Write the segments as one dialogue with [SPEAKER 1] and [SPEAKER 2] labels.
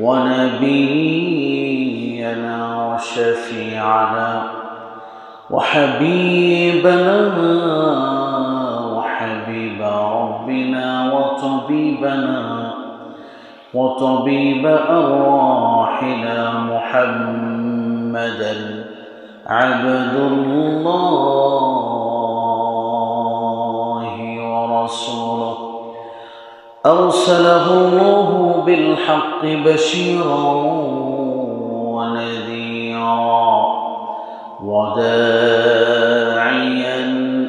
[SPEAKER 1] ونبينا وشفيعنا وحبيبنا وحبيب ربنا وطبيبنا وطبيب أرواحنا محمدا عبد الله. أرسله الله بالحق بشيرا ونذيرا وداعيا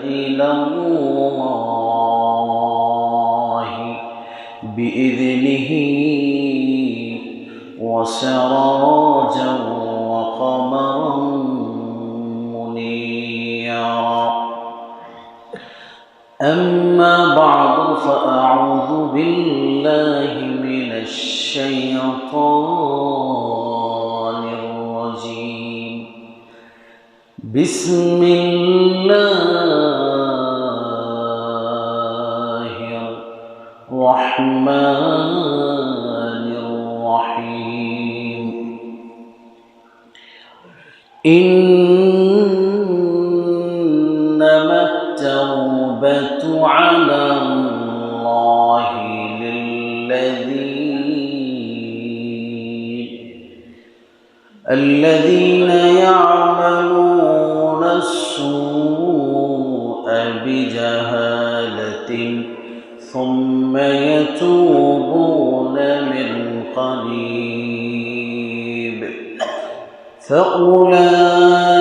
[SPEAKER 1] إلى الله بإذنه وسراجا وقمرا منيرا. أما بعد فأعوذ بالله من الشيطان الرجيم. بسم الله الرحمن الرحيم. إنما التوبة على الذين يعملون السوء بجهالة ثم يتوبون من قريب. فأولئك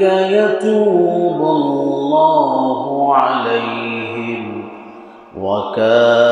[SPEAKER 1] يتوب الله عليهم وكان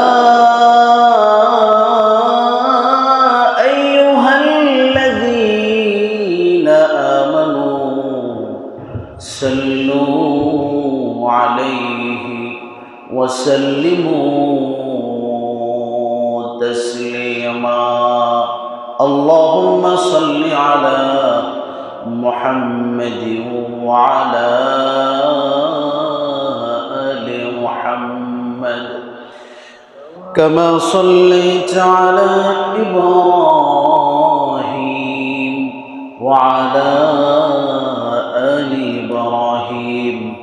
[SPEAKER 1] صل على محمد وعلى آل محمد. كما صليت على إبراهيم وعلى آل إبراهيم.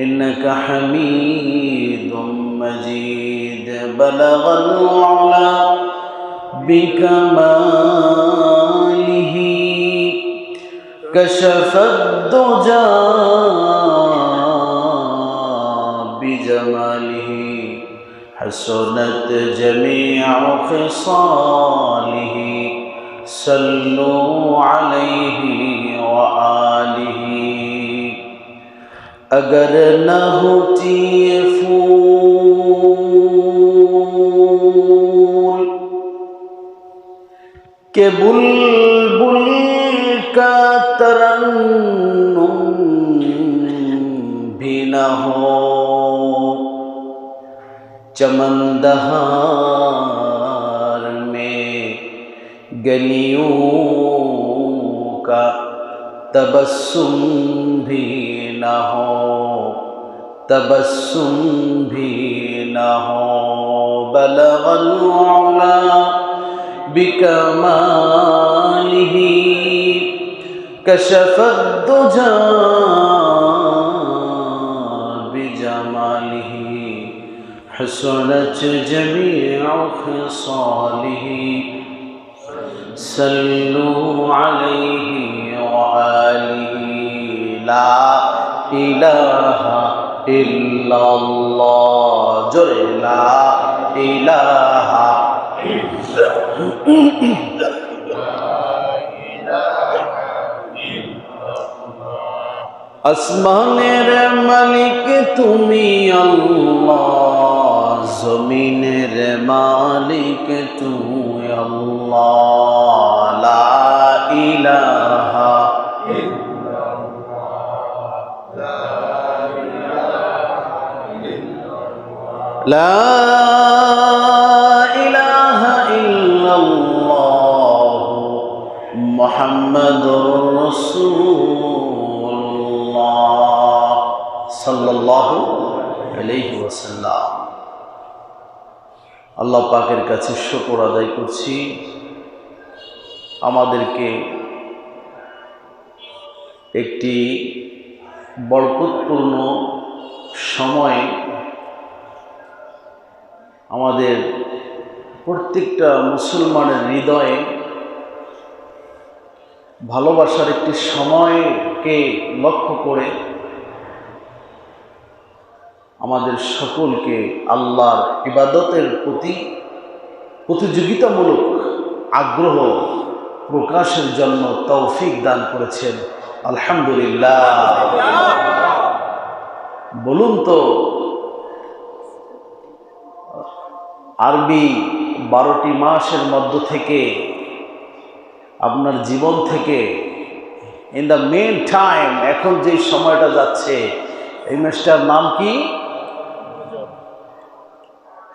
[SPEAKER 1] إنك حميد مجيد. بلغ العلا بكماله كشف الدجى بجماله حسنت جميع خصاله صلوا عليه وآله. اگر نہ ہوتی پھول کہ بل کا ترنم بھی نہ ہو۔ چمن دہار میں گلیوں کا تبسم بھی نہ ہو۔ تبسم بھی نہ ہو۔ بلغ العلا بکمالہی كشف الدجى بجماله حسنت جميع خصاله. صلوا عليه وآله لا إله إلا الله. جل لا إله আসমানের মালিক তুমি আল্লাহ জমিনের মালিক তুমি আল্লাহ লা ইলাহা لا إله إلا الله محمد رسول ওসাল্লাম আল্লাহ পাকের কাছে শকর আদায় করছি। আমাদেরকে একটি বরকতপূর্ণ সময় আমাদের প্রত্যেকটা মুসলমানের হৃদয়ে ভালোবাসার একটি সময়কে লক্ষ্য করে আমাদের সকলকে আল্লাহর ইবাদতের প্রতি প্রতিযোগিতামূলক আগ্রহ প্রকাশের জন্য তৌফিক দান করেছেন। আলহামদুলিল্লাহ। বলুন তো, আরবি বারোটি মাসের মধ্য থেকে আপনার জীবন থেকে ইন দ্য মেন টাইম এখন যে সময়টা যাচ্ছে, এই মাসটার নাম কি?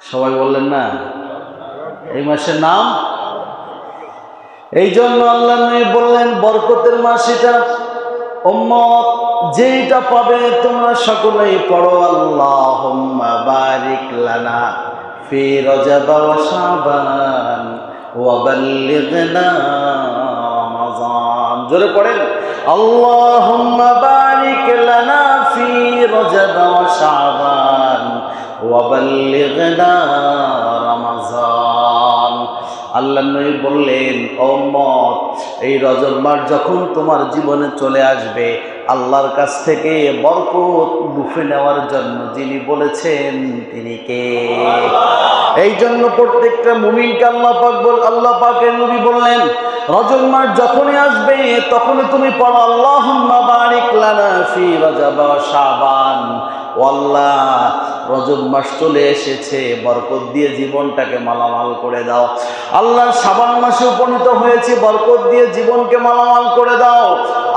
[SPEAKER 1] সবাই বললেন না। এই মাসের নাম? এই জন্য আল্লাহ নবী বললেন, বরকতের মাস এটা উম্মত, যেইটা পাবে তোমরা সকলেই পড়ো আল্লাহ লানা ফি জোরে পড়েন, আল্লাহুম্মা বারিক লানা ফির রজব শাবান। ওয়াবাল্লিগনা রমাজান। আল্লাহ নবী বললেন উম্মত, এই রজব মাস যখন তোমার জীবনে চলে আসবে, আল্লাহর কাছ থেকে বরকত বুফে নেওয়ার জন্য যিনি বলেছেন, তিনি কে? এই জন্য প্রত্যেকটা মুমিনকে আল্লাহ পাক বল আল্লাহ পাকের নবী বললেন, রজব মাস যখনই আসবে, তখনই তুমি পড়ো, আল্লাহুম্মা বারিক লানা ফি রজব শাবান। ও আল্লাহ, রজব মাস চলে এসেছে, বরকত দিয়ে জীবনটাকে মালামাল করে দাও। আল্লাহ সাবান মাসে উপনীত হয়েছে, বরকত দিয়ে জীবনকে মালামাল করে দাও।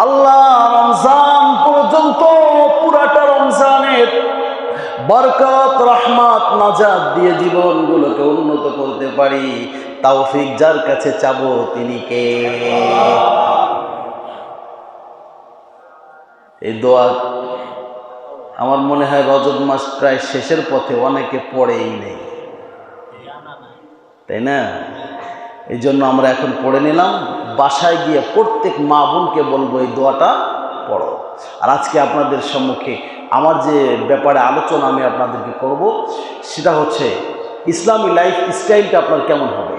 [SPEAKER 1] আল্লাহ, রমজান পর্যন্ত পুরাটা রমজানের বরকত, রহমাত নাজাদ দিয়ে জীবনগুলোকে উন্নত করতে পারি। তাওফিক যার কাছে চাবো তিনি কে? এই দোয়া আমার মনে হয় রজত মাস প্রায় শেষের পথে অনেকে পড়েই নেই। তাই না? এই জন্য আমরা এখন পড়ে নিলাম। বাসায় গিয়ে প্রত্যেক মা বোনকে বলব এই দোয়াটা পড়ো। আর আজকে আপনাদের সম্মুখে আমার যে ব্যাপারে আলোচনা আমি আপনাদেরকে করব, সেটা হচ্ছে ইসলামী লাইফ স্টাইলটা আপনার কেমন হবে?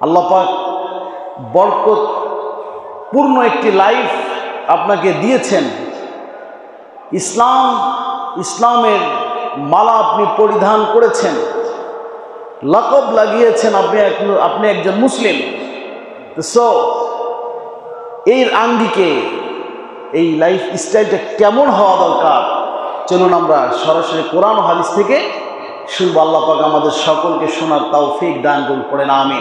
[SPEAKER 1] আল্লাপাক বরকত পূর্ণ একটি লাইফ আপনাকে দিয়েছেন। ইসলাম ইসলামের মালা আপনি পরিধান করেছেন। লকব লাগিয়েছেন আপনি আপনি একজন মুসলিম। সো এই আঙ্গিকে এই লাইফ স্টাইলটা কেমন হওয়া দরকার? চলুন আমরা সরাসরি কোরআন হাদিস থেকে শুনব। আল্লাহ পাক আমাদের সকলকে শোনার তৌফিক দান করুন পড়ে না আমি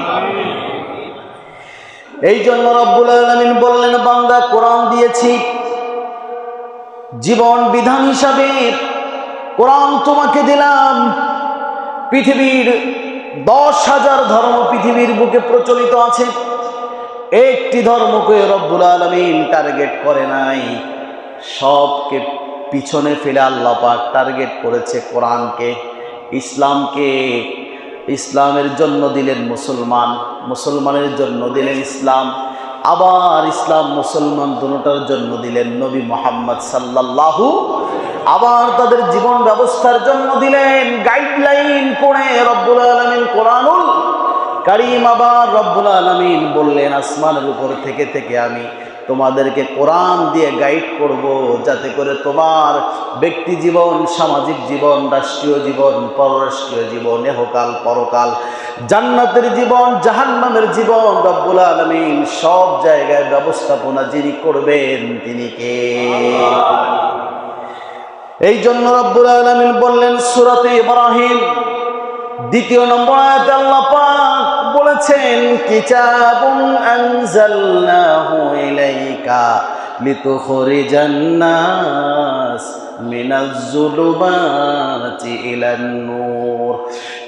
[SPEAKER 1] এই জন্য রব্বুল আলমিন বললেন বান্দা কোরআন দিয়েছি। জীবন বিধান হিসাবে কোরআন তোমাকে দিলাম। পৃথিবীর দশ হাজার ধর্ম পৃথিবীর বুকে প্রচলিত আছে। একটি ধর্মকে রব্বুল আলমিন টার্গেট করে নাই। সবকে পিছনে ফেলে আল্লাহ পাক টার্গেট করেছে কোরআনকে, ইসলামকে। ইসলামের জন্য দিলেন মুসলমান, মুসলমানের জন্য দিলেন ইসলাম। আবার ইসলাম মুসলমান দুটার জন্ম দিলেন নবী মোহাম্মদ সাল্লাল্লাহু, আবার তাদের জীবন ব্যবস্থার জন্ম দিলেন। গাইডলাইন করে রব্বুল আলমিন কোরআনুল কারিম আবার রব্বুল আলমিন বললেন, আসমানের উপর থেকে থেকে আমি তোমাদেরকে কোরআন দিয়ে গাইড করব, যাতে করে তোমার ব্যক্তি জীবন, সামাজিক জীবন, রাষ্ট্রীয় জীবন, পররাষ্ট্রীয় জীবন, এহকাল, পরকাল, জান্নাতের জীবন, জাহান্নামের জীবন, রব্বুল আলমিন সব জায়গায় ব্যবস্থাপনা যিনি করবেন তিনি কে? এই জন্য রব্বুল আলমিন বললেন, সুরতে ইব্রাহিম, দ্বিতীয় নম্বর আয়াতে আল্লাহ পাক বলেছেন, কিতাবুন আনজালনাহু ইলাইকা লিতুখরিজান নাস মিনাজ যুলুমাতি ইলান নূর।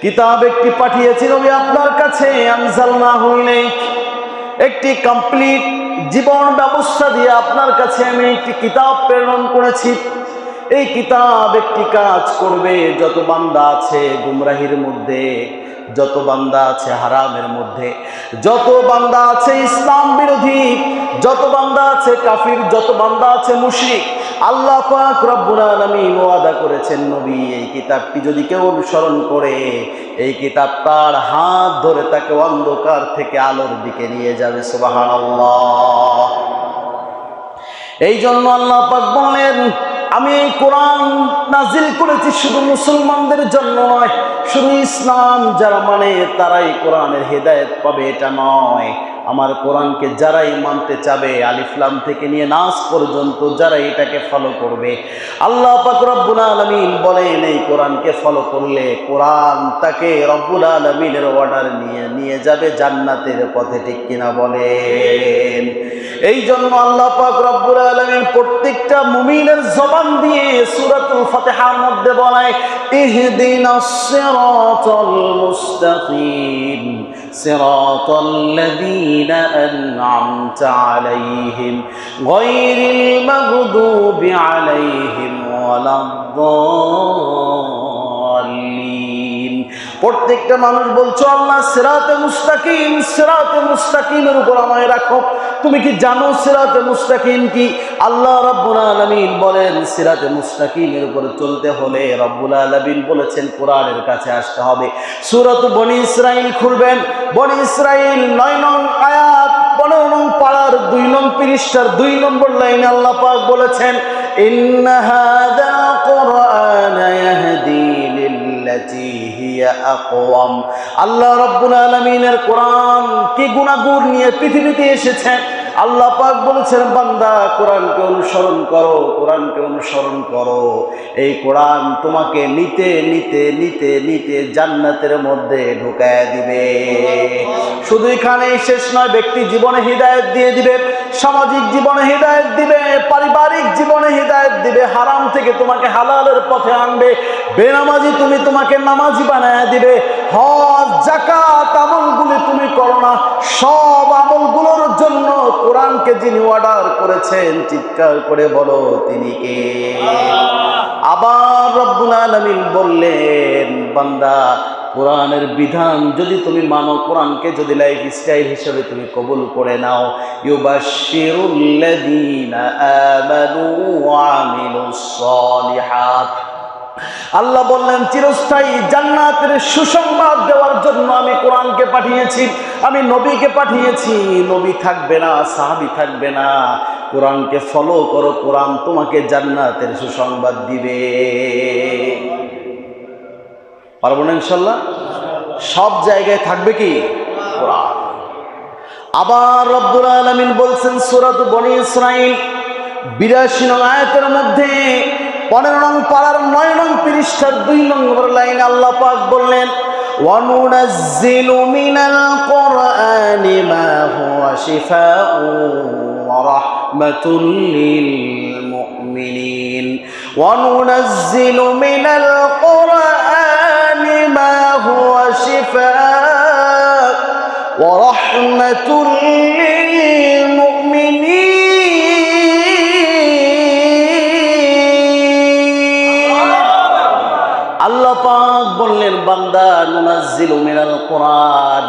[SPEAKER 1] কিতাব একটি পাঠিয়েছি নবী আপনার কাছে আনজালনাহু ইলাইক। একটি কমপ্লিট জীবন ব্যবস্থা দিয়ে আপনার কাছে আমি একটি কিতাব প্রেরণ করেছি। এই কিতাব একটি কাজ করবে, যত বান্দা আছে, গুমরাহির মধ্যে যত বান্দা আছে হারামের মধ্যে, যত বান্দা আছে ইসলাম বিরোধী, যত বান্দা আছে কাফির, যত বান্দা আছে মুশরিক, আল্লাহ পাক ওয়াদা করেছেন, নবী, এই কিতাবটি যদি কেউ অনুসরণ করে, এই কিতাব তার হাত ধরে তাকে অন্ধকার থেকে আলোর দিকে নিয়ে যাবে, সুবহানাল্লাহ। এই জন্য আল্লাহ পাক বললেন আমি এই কোরআন নাজিল করেছি শুধু মুসলমানদের জন্য নয়, শুধু ইসলাম যারা মানে তারাই কোরআনের হেদায়েত পাবে, এটা নয়। আমার কোরআনকে যারাই মানতে চাবে আলিফলাম থেকে নিয়ে নাস পর্যন্ত যারা এটাকে ফলো করবে। আল্লাহ পাক রব্বুল আলমিন বলেন, এই কোরআনকে ফলো করলে কোরআন তাকে রব্বুল আলমিনের অর্ডার নিয়ে নিয়ে যাবে, জান্নাতের পথে ঠিক কিনা বলেন। এই জন্য আল্লাহ পাক রব্বুল আলামিন প্রত্যেকটা মুমিনের জবান দিয়ে সূরাতুল ফাতিহার মধ্যে বলায়, ইহদিনাস সিরাতাল মুস্তাকিম, সিরাতাল লাযীনা আন'আমতা আলাইহিম, গায়রিল মাগদুবি আলাইহিম ওয়ালাদ-দাল্লিন। প্রত্যেকটা মানুষ বলছো, আল্লাহ, সিরাতে মুস্তাকিম, সিরাতে মুস্তাকিমের উপর আমায় রাখো। তুমি কি জানো সিরাতে মুস্তাকিম কি? আল্লাহ রব্বুল আলামিন বলেন, সিরাতে মুস্তাকিমের উপর চলতে হলে রব্বুল আলামিন বলেছেন, কোরআনের কাছে আসতে হবে। সূরাত বনি ইসরাইল খুলবেন। বনি ইসরাইল নয় নং আয়াত, পনেরো নং পাড়ার দুই নং পৃষ্ঠার দুই নম্বর লাইনে আল্লাহ পাক বলেছেন, ইন্না হাদা কুরআন ইয়াহদি আল্লাহ রব্বুল আলমিনের কোরআন কি গুণাগুণ নিয়ে পৃথিবীতে এসেছে আল্লাহ পাক বলেছেন, বান্দা, কোরআনকে অনুসরণ করো, কোরআনকে অনুসরণ করো। এই কোরআন তোমাকে নিতে নিতে নিতে নিতে জান্নাতের মধ্যে ঢুকায় দিবে। শুধু এখানেই শেষ নয়, ব্যক্তি জীবনে হৃদায়ত দিয়ে দিবে, সামাজিক জীবনে হৃদায়ত দিবে, পারিবারিক জীবনে হৃদায়ত দিবে, হারাম থেকে তোমাকে হালালের পথে আনবে, বেনামাজি তুমি তোমাকে নামাজি বানায় দিবে, হজ জাকাত আমলগুলি তুমি করো না, সব আমলগুলোর জন্য কোরআনকে যিনি অর্ডার করেছেন, চিৎকার করে বলো তিনি কে? আবার রব্বুল আলামিন বললেন, বান্দা, কোরআনের বিধান যদি তুমি মানো, কোরআনকে যদি লাইফ স্টাইল হিসেবে তুমি কবুল করে নাও। ইউবাশশিরুল্লাযীনা আমানু ওয়া আমিলুস সালিহাত। আল্লাহ বললেন, চিরস্থায়ী জান্নাতের সুসংবাদ দেওয়ার জন্য আমি কোরআনকে পাঠিয়েছি, আমি নবীকে পাঠিয়েছি। নবী থাকবে না, সাহাবি থাকবে না। কোরআনকে ফলো করো, কোরআন তোমাকে জান্নাতের সুসংবাদ দিবে। পারব না ইনশাল্লাহ? সব জায়গায় থাকবে কি? কোরআন। আবার রব্বুল আলমিন বলছেন, সুরাত বনি ইসরাইল বিরাশি নং আয়াতের মধ্যে পনেরো নং পাড়ার নয় নং পৃষ্ঠার দুই নম্বর লাইন আল্লাহ পাক বললেন وننزل من القرآن ما هو شفاء ورحمة للمؤمنين وننزل من القرآن ما هو وشفاء ورحمة للمؤمنين বললেন, বান্দা, নুনাজ্জিলু মিনাল কোরআন।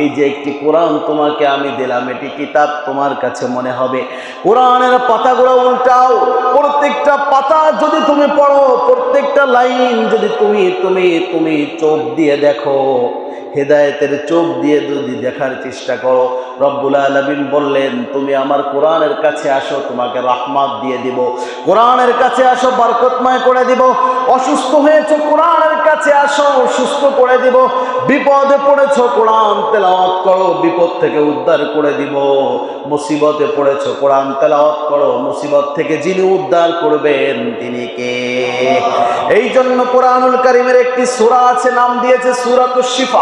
[SPEAKER 1] এই যে একটি কোরআন তোমাকে আমি দিলাম, এটি কিতাব তোমার কাছে মনে হবে। কোরআনের পাতাগুলো উল্টাও, প্রত্যেকটা পাতা যদি তুমি পড়ো, প্রত্যেকটা লাইন যদি তুমি তুমি তুমি চোখ দিয়ে দেখো। হেদায়েতের চোখ দিয়ে যদি দেখার চেষ্টা করো রব্বুল আলমিন বললেন তুমি আমার কোরআনের কাছে আসো তোমাকে রাহমাত দিয়ে দিব। কোরআনের কাছে আসো বরকতময় করে দিব। অসুস্থ হয়েছো কোরআনের কাছে আসো সুস্থ করে দিব। বিপদে পড়েছো কোরআন তেলাওয়াত করো বিপদ থেকে উদ্ধার করে দিব। মুসিবতে পড়েছো কোরআন তেলাওয়াত করো মুসিবত থেকে যিনি উদ্ধার করবেন তিনি কে? এই জন্য কোরআনুল কারিমের একটি সুরা আছে নাম দিয়েছে সূরাতুশ শিফা।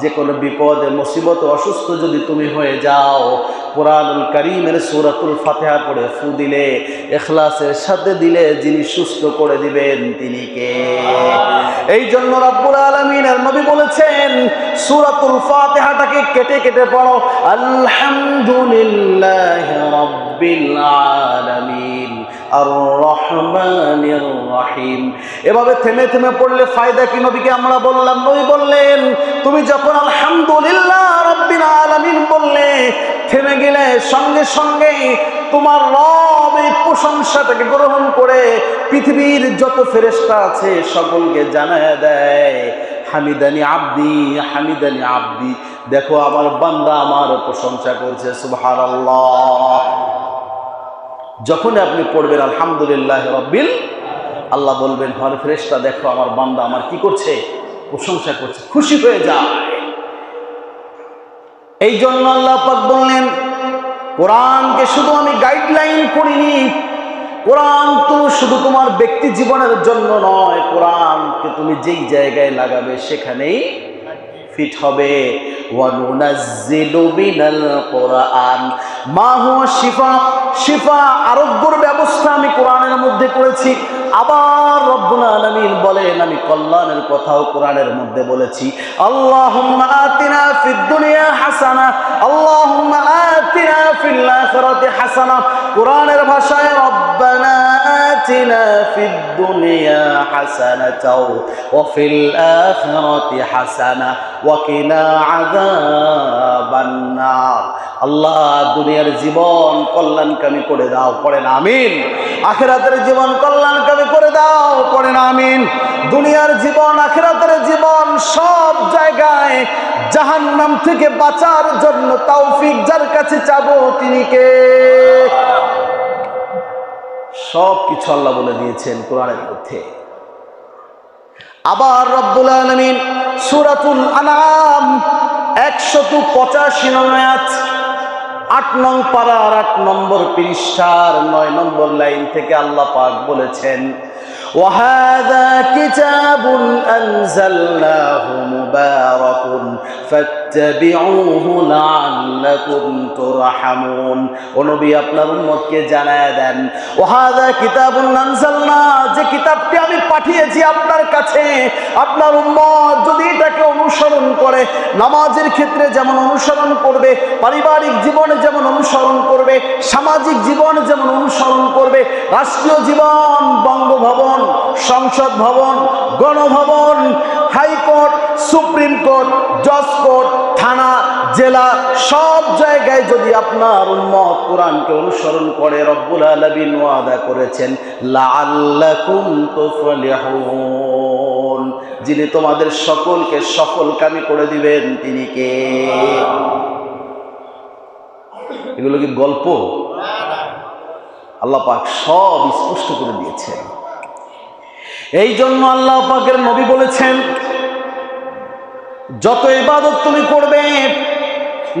[SPEAKER 1] যে কোনো বিপদে, মুসিবত, অসুস্থ যদি তুমি হয়ে যাও, কোরআনুল করিমের সূরাতুল ফাতিহা পড়ে ফু দিলে এখলাসের সাথে দিলে যিনি সুস্থ করে দিবেন তিনি কে? এই জন্য রাব্বুল আলামিনের নবী বলেছেন, সূরাতুল ফাতিহাটাকে কেটে কেটে পড়ো। আলহামদুলিল্লাহি রাব্বিল আলামিন। এভাবে থেমে থেমে পড়লে ফায়দা কি নবীকে আমরা বললাম? নবী বললেন, তুমি যখন আলহামদুলিল্লাহ রাব্বিল আলামিন বললে, থেমে গেলে সঙ্গে সঙ্গে তোমার রব এই প্রশংসাটাকে গ্রহণ করে পৃথিবীর যত ফেরেস্তা আছে সকলকে জানায় দেয়, হামিদানি আব্দি হামিদানি আব্দি। দেখো, আমার বান্দা আমার প্রশংসা করছে, সুবহানাল্লাহ। যখন আপনি পড়বেন, আলহামদুলিল্লাহ রব্বিল আল্লাহ বলবেন, হর ফ্রেশটা দেখো আমার বান্দা আমার কি করছে? প্রশংসা করছে, খুশি হয়ে যায়। এই জন্য আল্লাহ পাক বললেন, কোরআনকে শুধু আমি গাইডলাইন করিনি, কোরআন তো শুধু তোমার ব্যক্তি জীবনের জন্য নয়, কোরআনকে তুমি যেই জায়গায় লাগাবে সেখানেই ফিট হবে। মা শিফা। শিফা আরোগ্যর ব্যবস্থা আমি কোরআনের মধ্যে করেছি। আবার রব্বুল আলামিন বলেন, আমি কল্যাণের কথাও কোরআনের মধ্যে বলেছি। আল্লাহুম্মা আতিনা ফিদ দুনিয়া হাসানা, আল্লাহুম্মা আতিনা ফিল আখিরাতি হাসানা। কোরআনের ভাষায় রব্বানা আতিনা ফিদ দুনিয়া হাসানাতাও, ওয়া ফিল আখিরাতি হাসানা, ওয়া কিনা আযাবান নার আল্লাহ দুনিয়ার জীবন কল্যাণকামী করে দাও পড়েন আমিন। আখেরাতের জীবন কল্যাণকামী করে দাও পড়েন আমিন। দুনিয়ার জীবন, আখেরাতের জীবন সব জায়গায় জাহান নাম থেকে বাঁচার জন্য তৌফিক যার কাছে চাবো তিনি কে? সব কিছু আল্লাহ বলে দিয়েছেন কোরআনের মধ্যে। আবার রব্বুল আলমিন সুরাতুল আনাম একশত পঁচাশি নয়াত আট নং পাড়ার আট নম্বর পৃষ্ঠার নয় নম্বর লাইন থেকে আল্লাহ পাক বলেছেন وهذا كتاب أنزلناه مبارك فاتبعوه আপনার উম্মতকে জানায় দেন ওহাদা কিতাবুল নানসালনা যে কিতাবটি আমি পাঠিয়েছি আপনার কাছে, আপনার উম্মত যদি এটাকে অনুসরণ করে, নামাজের ক্ষেত্রে যেমন অনুসরণ করবে, পারিবারিক জীবনে যেমন অনুসরণ করবে, সামাজিক জীবন যেমন অনুসরণ করবে, রাষ্ট্রীয় জীবন, Bangabhaban Sangsad Bhaban, Ganabhaban, high court, supreme court, জজ কোর্ট, থানা, জেলা, সব জায়গায় যদি আপনার উম্মত কোরআনকে অনুসরণ করে, রব্বুল আলামিন ওয়াদা করেছেন যিনি তোমাদের সকলকে সফলকামী করে দিবেন, তিনি কে? এগুলো কি গল্প? আল্লাহ পাক সব স্পষ্ট করে দিয়েছেন। এই জন্য আল্লাহ পাকের নবী বলেছেন, যত ইবাদত তুমি করবে,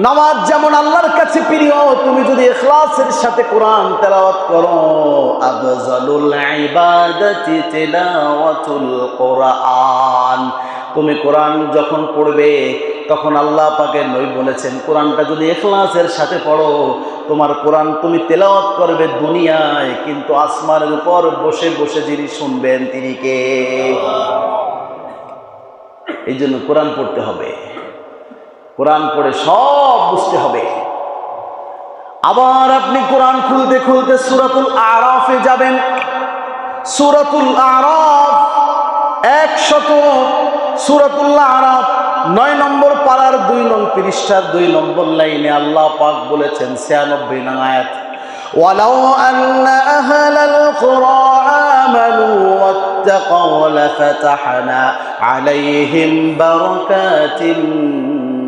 [SPEAKER 1] নামাজ যেমন আল্লাহর কাছে প্রিয়, তুমি যদি এখলাসের সাথে কোরআন তেলাওয়াত করো, আফজালুল ইবাদাতি তিলাওয়াতুল কোরআন। তুমি কোরআন যখন পড়বে, তখন আল্লাহ পাকে নই বলেছেন, কোরআনটা যদি এখলাসের সাথে পড়ো, তোমার কোরআন তুমি তেলাওয়াত করবে দুনিয়ায়, কিন্তু আসমানের উপর বসে বসে যিনি শুনবেন তিনি কে? এই জন্য কোরআন পড়তে হবে। কোরআন পড়ে সব বুঝতে হবে। আবার আপনি কোরআন খুলতে খুলতে সুরাতুল আরাফে যাবেন। সুরাতুল আরাফ একশত সুরাতুল্লাহ আরাফ নয় নম্বর পাড়ার দুই নং পৃষ্ঠার দুই নম্বর লাইনে আল্লাহ পাক বলেছেন ছিয়ানব্বই নং আয়াত ولو أن أهل القرى آمنوا واتقوا لفتحنا عليهم بركات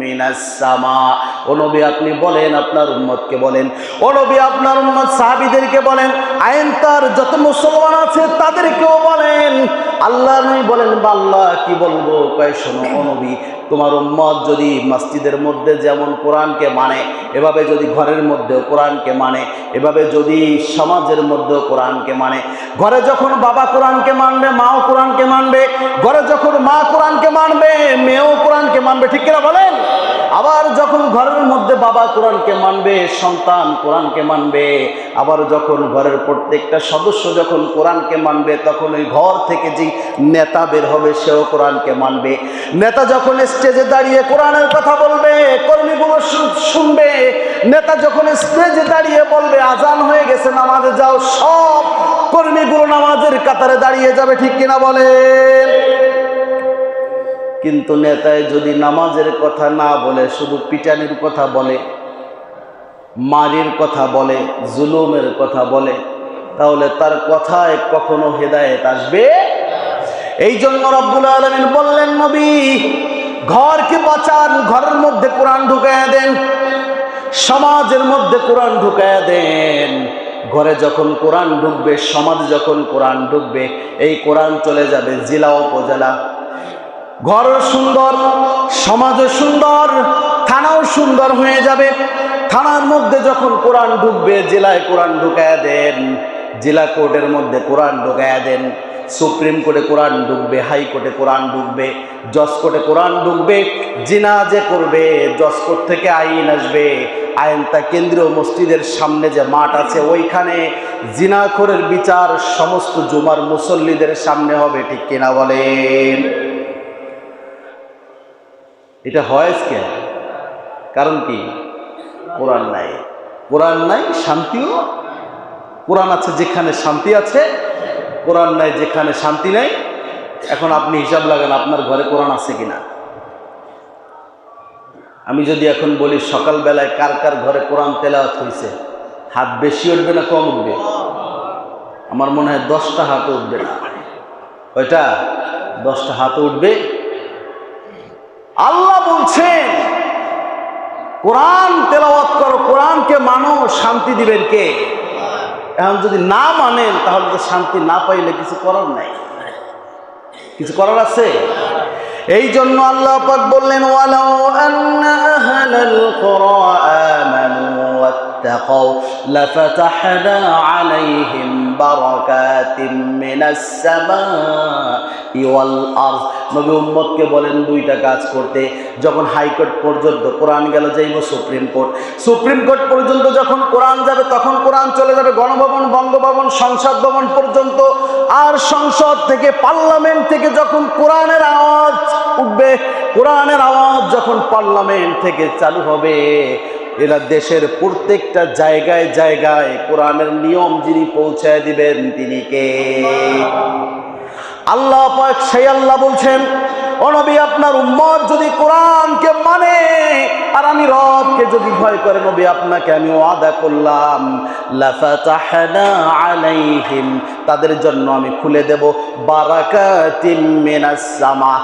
[SPEAKER 1] মিনাস সামা। ও নবী, আপনি বলেন, আপনার উম্মতকে বলেন। ও নবী, আপনার উম্মত সাহাবীদেরকে বলেন। আইন তার যত মুসলমান আছে, তাদেরকেও বলেন। আল্লাহ নবী বলেন বা আল্লাহ কি বলব? কয়, শোনো, ও নবী তোমার উম্মত যদি মসজিদের মধ্যে যেমন কোরআনকে মানে এভাবে যদি ঘরের মধ্যেও কোরআনকে মানে এভাবে যদি সমাজের মধ্যেও কোরআনকে মানে ঘরে যখন বাবা কোরআনকে মানবে, মাও কোরআনকে মানবে, ঘরে যখন মা কোরআনকে মানবে, মেয়েও কোরআনকে মানবে, ঠিক কিনা বলেন? আবার যখন ঘরের মধ্যে বাবা কোরআনকে মানবে, সন্তান কোরআনকে মানবে, আবার যখন ঘরের প্রত্যেকটা সদস্য যখন কোরআনকে মানবে, তখন ওই ঘর থেকে যে নেতা বের হবে সেও কোরআনকে মানবে। নেতা যখন স্টেজে দাঁড়িয়ে কোরআনের কথা বলবে, কর্মীগুলো শুনবে, নেতা যখন স্টেজে দাঁড়িয়ে বলবে, আজান হয়ে গেছে, নামাজে যাও, সব কর্মীগুলো নামাজের কাতারে দাঁড়িয়ে যাবে, ঠিক কিনা বলেন? কিন্তু নেতায় যদি নামাজের কথা না বলে, শুধু পিটানির কথা বলে, মারির কথা বলে, জুলুমের কথা বলে, তাহলে তার কথায় কখনো হেদায়েত আসবে? এই জন্য রব্বুল আলমিন বললেন, নবী, ঘরকে বাঁচান, ঘরের মধ্যে কোরআন ঢুকাইয়া দেন, সমাজের মধ্যে কোরআন ঢুকাইয়া দেন। ঘরে যখন কোরআন ঢুকবে, সমাজ যখন কোরআন ঢুকবে, এই কোরআন চলে যাবে জেলা উপজেলা। ঘর সুন্দর, সমাজও সুন্দর, থানাও সুন্দর হয়ে যাবে। থানার মধ্যে যখন কোরআন ঢুকবে, জেলায় কোরআন ঢুকায়া দেন। জেলা কোর্টের মধ্যে কোরআন ঢুকায়া দেন। সুপ্রিম কোর্টে কোরআন ঢুকবে হাইকোর্টে কোরআন ঢুকবে, জজ কোর্টে কোরআন ঢুকবে, জিনা যে করবে, জজ কোর্ট থেকে আইন আসবে। আইনটা কেন্দ্রীয় মসজিদের সামনে যে মাঠ আছে, ওইখানে জিনাখোরের বিচার সমস্ত জুমার মুসল্লিদের সামনে হবে, ঠিক কিনা বলেন? এটা হয় কেন কারণ কি? কোরআন নাই। কোরআন নাই, শান্তিও কোরআন আছে, যেখানে শান্তি আছে, কোরআন নাই, যেখানে শান্তি নাই। এখন আপনি হিসাব লাগান, আপনার ঘরে কোরআন আছে কিনা? আমি যদি এখন বলি, সকালবেলায় কার কার ঘরে কোরআন তেলাওয়াত হয়েছে হাত বেশি উঠবে না কম উঠবে? আমার মনে হয় দশটা হাত উঠবে না। ওইটা দশটা হাত উঠবে আল্লাহ বলছেন, কোরআন তেলাওয়াত করো, কোরআনকে মানো, শান্তি দিবেন কে? এখন যদি না মানেন, তাহলে তো শান্তি না পাইলে কিছু করার নাই। কিছু করার আছে? এই জন্য আল্লাহ পাক বললেন, ওয়ালাউ আন্না আহলাল কুরা লাফাতাহনা আলাইহিম বারাকাতিম মিনাস সামাই ওয়াল আরদ নবী উম্মতকে বলেন দুইটা কাজ করতে। যখন হাইকোর্ট পর্যন্ত কোরআন গেল যাইব সুপ্রিম কোর্ট। সুপ্রিম কোর্ট পর্যন্ত যখন কোরআন যাবে, তখন কোরআন চলে যাবে গণভবন, বঙ্গভবন, সংসদ ভবন পর্যন্ত। আর সংসদ থেকে, পার্লামেন্ট থেকে যখন কোরআনের আওয়াজ উঠবে, কোরআনের আওয়াজ যখন পার্লামেন্ট থেকে চালু হবে এরা দেশের প্রত্যেকটা জায়গায় জায়গায় কোরআনের নিয়ম যিনি পৌঁছায় দিবেন তিনি কে? আল্লাহ সেই আল্লাহ বলছেন অনবী আপনার উম্মত যদি কোরআনকে মানে আর আমি রবকে যদি ভয় করে, নবী, আপনাকে আমি ওয়াদা করলাম আলাইহিম, তাদের জন্য আমি খুলে দেব, বারাকাতিম মিনাস সামা।